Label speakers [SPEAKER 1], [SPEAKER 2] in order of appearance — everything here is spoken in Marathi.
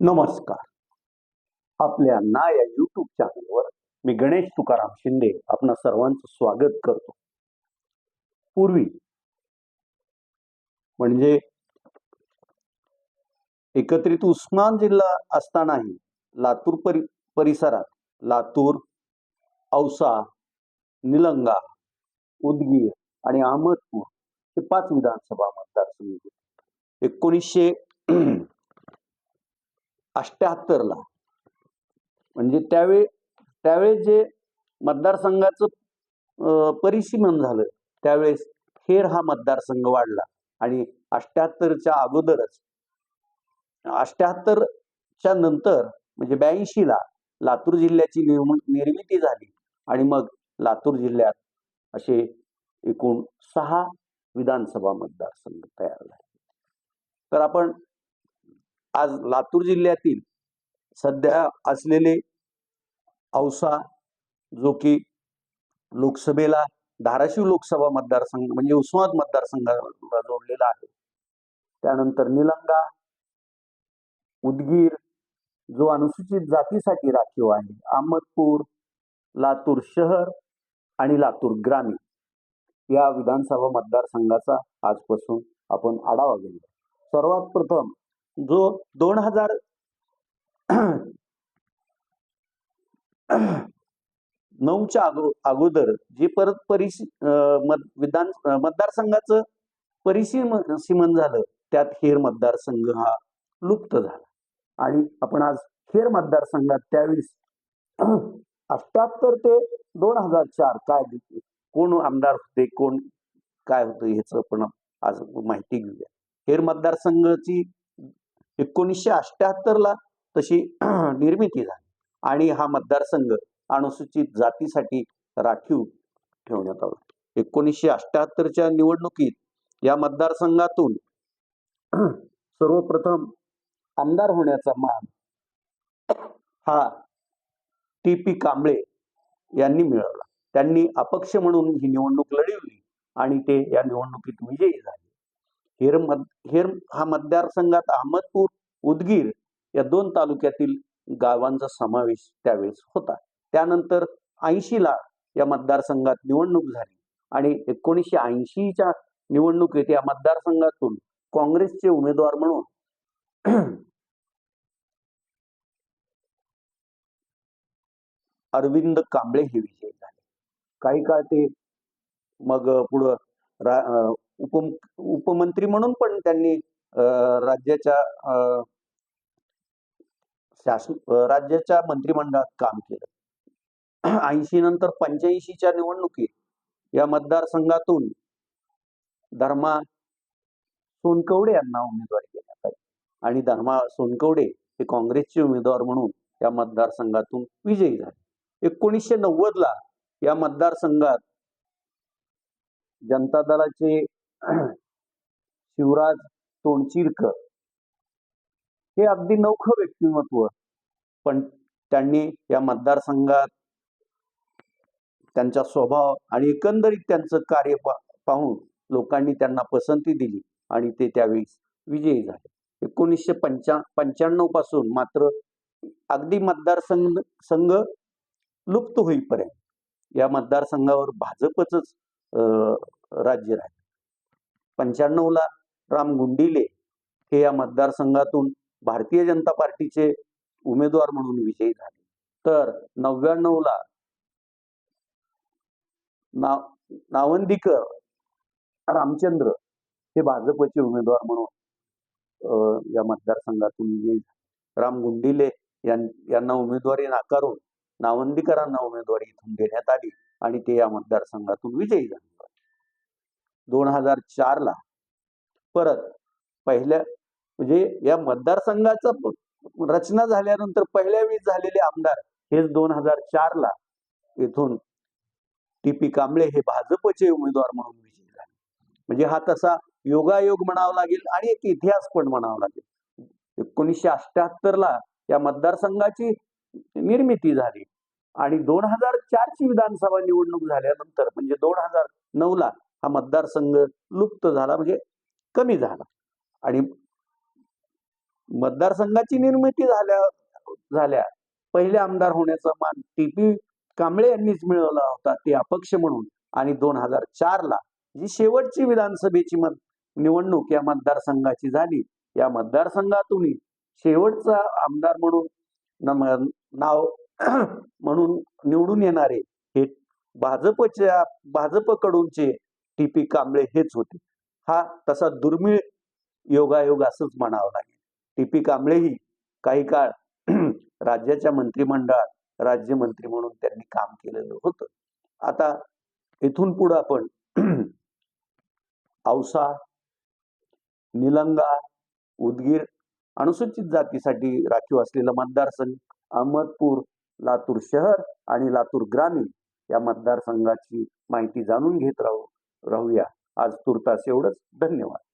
[SPEAKER 1] नमस्कार. आपल्या ना या युट्यूब चॅनलवर मी गणेश तुकाराम शिंदे आपणा सर्वांचं स्वागत करतो. पूर्वी म्हणजे एकत्रित उस्मान जिल्हा असतानाही लातूर परि परिसरात लातूर औसा निलंगा उदगीर आणि अहमदपूर हे पाच विधानसभा मतदारसंघ होते. एकोणीसशे अष्ट्याहत्तरला म्हणजे त्यावेळी त्यावेळेस जे मतदारसंघाचं अं, परिसीमन झालं त्यावेळेस खेड हा मतदारसंघ वाढला. आणि अष्ट्याहत्तरच्या अगोदरच अष्ट्याहत्तरच्या नंतर म्हणजे ब्याऐंशीला लातूर जिल्ह्याची निर्म निर्मिती झाली. आणि मग लातूर जिल्ह्यात असे एकूण सहा विधानसभा मतदारसंघ तयार झाले. तर आपण आज लातूर जिल्ह्यातील सध्या असलेले औसा जो की लोकसभेला धाराशिव लोकसभा मतदारसंघ म्हणजे उस्मानाबाद मतदारसंघाला जोडलेला आहे. त्यानंतर निलंगा उदगीर जो अनुसूचित जातीसाठी राखीव आहे अहमदपूर लातूर शहर आणि लातूर ग्रामीण या विधानसभा मतदारसंघाचा आजपासून आपण आढावा घेऊया सर्वात प्रथम जो दोन हजार नऊच्या अगो अगोदर जे परत परिसी मत विधान मतदारसंघाचं परिसीमन सीमन झालं त्यात हेर मतदारसंघ हा लुप्त झाला. आणि आपण आज खेर मतदारसंघात त्यावेळेस अठ्याहत्तर ते दोन हजार चार काय कोण आमदार होते? कोण काय होतं? ह्याचं आपण आज माहिती घेऊया. हेर मतदारसंघाची एकोणीसशे अष्ट्याहत्तर ला तशी निर्मिती झाली आणि हा मतदारसंघ अनुसूचित जातीसाठी राखीव ठेवण्यात आला. एकोणीसशे अष्ट्याहत्तरच्या निवडणुकीत या मतदारसंघातून सर्वप्रथम आमदार होण्याचा मान हा टी पी कांबळे यांनी मिळवला. त्यांनी अपक्ष म्हणून ही निवडणूक लढवली आणि ते या निवडणुकीत विजयी झाले. हेर मत हेर हा मतदारसंघात अहमदपूर उदगीर या दोन तालुक्यातील गावांचा समावेश त्यावेळेस होता. त्यानंतर ऐंशीला या मतदारसंघात निवडणूक झाली आणि एकोणीसशे ऐंशीच्या निवडणुकीत या मतदारसंघातून काँग्रेसचे उमेदवार म्हणून अरविंद कांबळे हे विजयी झाले. काही काळ ते मग पुढं उप उपमंत्री म्हणून पण त्यांनी अं, राज्याच्या अं, शासन राज्याच्या मंत्रिमंडळात काम केलं. ऐंशी नंतर पंच्याऐंशीच्या निवडणुकीत या मतदारसंघातून धर्मा सोनकवडे यांना उमेदवारी देण्यात आली. आणि धर्मा सोनकवडे हे काँग्रेसचे उमेदवार म्हणून या मतदारसंघातून विजयी झाले. एकोणीसशे नव्वद ला या मतदारसंघात जनता दलाचे शिवराज तोंडचिरकर हे अगदी नौखं व्यक्तिमत्व. पण त्यांनी या मतदारसंघात त्यांचा स्वभाव आणि एकंदरीत त्यांचं कार्य पाहून लोकांनी त्यांना पसंती दिली आणि ते त्यावेळी विजयी झाले. एकोणीसशे पंच्या पंच्याण्णवपासून मात्र अगदी मतदारसंघ संघ लुप्त होईपर्यंत या मतदारसंघावर भाजपच राज्य राहील. पंच्याण्णवला राम गुंडिले हे या मतदारसंघातून भारतीय जनता पार्टीचे उमेदवार म्हणून विजयी झाले. तर नव्याण्णवला नाव नावंदीकर रामचंद्र हे भाजपचे उमेदवार म्हणून अं, या मतदारसंघातून विजयी झाले. राम गुंडिले यां- यांना उमेदवारी नाकारून नावंदीकरांना उमेदवारी इथून देण्यात आली आणि ते या मतदारसंघातून विजयी झाले. दोन हजार चार ला. परत पहिल्या म्हणजे या मतदारसंघाचा रचना झाल्यानंतर पहिल्या वेळी झालेले आमदार हेच दोन हजार चारला इथून येथून टी पी कांबळे हे भाजपचे उमेदवार म्हणून विजयी झाले. म्हणजे हा तसा योगायोग म्हणावा लागेल आणि एक इतिहास पण म्हणावा लागेल. एकोणीसशे अष्ट्याहत्तर ला या मतदारसंघाची निर्मिती झाली. आणि दोन हजार चारची विधानसभा निवडणूक झाल्यानंतर म्हणजे दोन हजार नऊ ला हा मतदारसंघ लुप्त झाला म्हणजे कमी झाला. आणि मतदारसंघाची निर्मिती झाल्या झाल्या. पहिले आमदार होण्याचा मान टी पी कांबळे यांनीच मिळवला होता ते अपक्ष म्हणून. आणि दोन हजार चारला जी शेवटची विधानसभेची मत निवडणूक या मतदारसंघाची झाली. या मतदारसंघातून शेवटचा आमदार म्हणून नाव म्हणून निवडून येणारे हे भाजपच्या भाजपकडूनचे टी पी कांबळे हेच होते. हा तसा दुर्मिळ योगायोग असंच म्हणावं लागेल. टी पी कांबळेही काही काळ राज्याच्या मंत्रिमंडळात राज्यमंत्री म्हणून त्यांनी काम केलेलं होतं. आता इथून पुढं आपण औसा निलंगा उदगीर अनुसूचित जातीसाठी राखीव असलेला मतदारसंघ अहमदपूर लातूर शहर आणि लातूर ग्रामीण या मतदारसंघाची माहिती जाणून घेत राहू. राहूया. आज तुर्तास एवढंच. धन्यवाद.